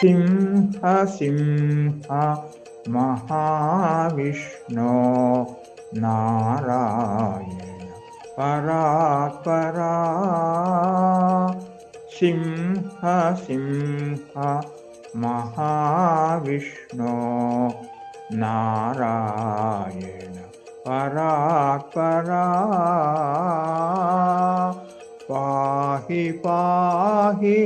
सिंह सिंह महाविष्णो नारायण परात्परा सिंह सिंह महाविष्णो नारायण परात्परा पाहि पाहि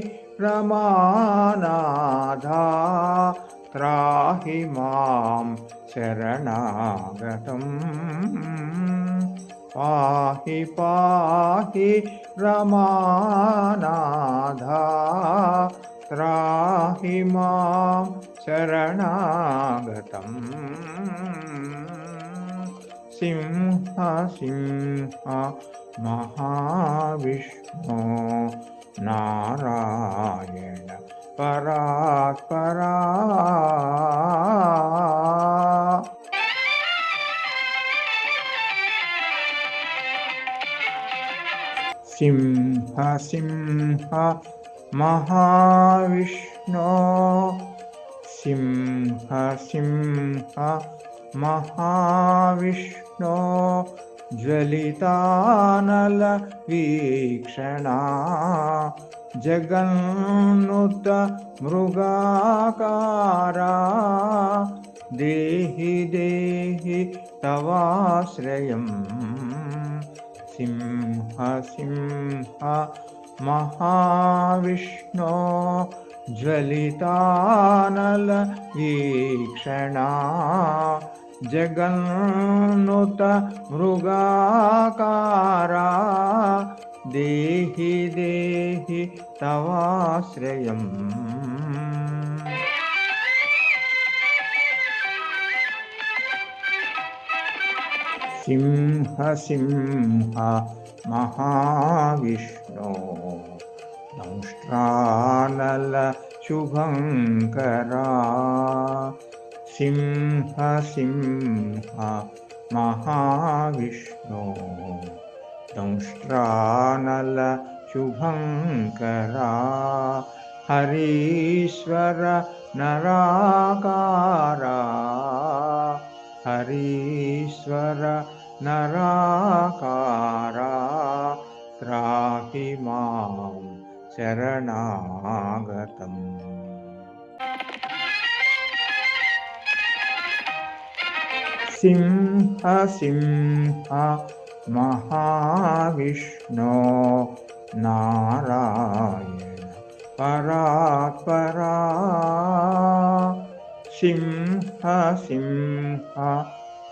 रमानाधा त्राहि मां शरणागतम्। पाहि पाहि रमानाधा त्राहि मां शरणागतम्। सिंह सिंह महाविष्णो नारायण परात्परा सिंह सिंह महाविष्णो। सिंह सिंह महाविष्णो ज्वलितानलवीक्षणा जगन्नुत मृगाकारा देहि देहि तवाश्रयम्। सिंह सिंह महाविष्णो ज्वलितानलवीक्षणा जगन्नुत मृगाकारा देहि देहि तवाश्रयम्। सिंह सिंह महाविष्णो दंष्ट्रानलशुभङ्करा सिंह सिंह महाविष्णो। दंष्ट्रानलशुभङ्करा हरीश्वर नराकारा। हरीश्वर नराकारा। त्राहि मां शरणागतम् सिंह सिंह महाविष्णो नारायण परात्परा। सिंह सिंह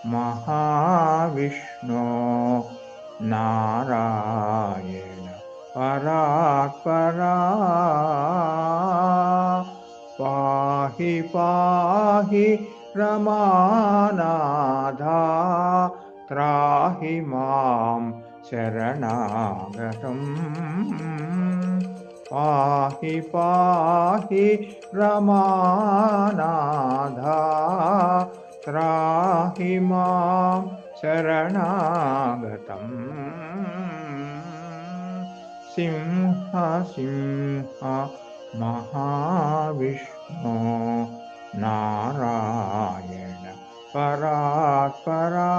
महाविष्णो नारायण परात्परा। पाहि पाहि रमानाधा त्राहि मां शरणागतम्। पाहि पाहि रमानाधा त्राहि मां शरणागतम्। सिंह सिंह महाविष्णो नारायण परात्परा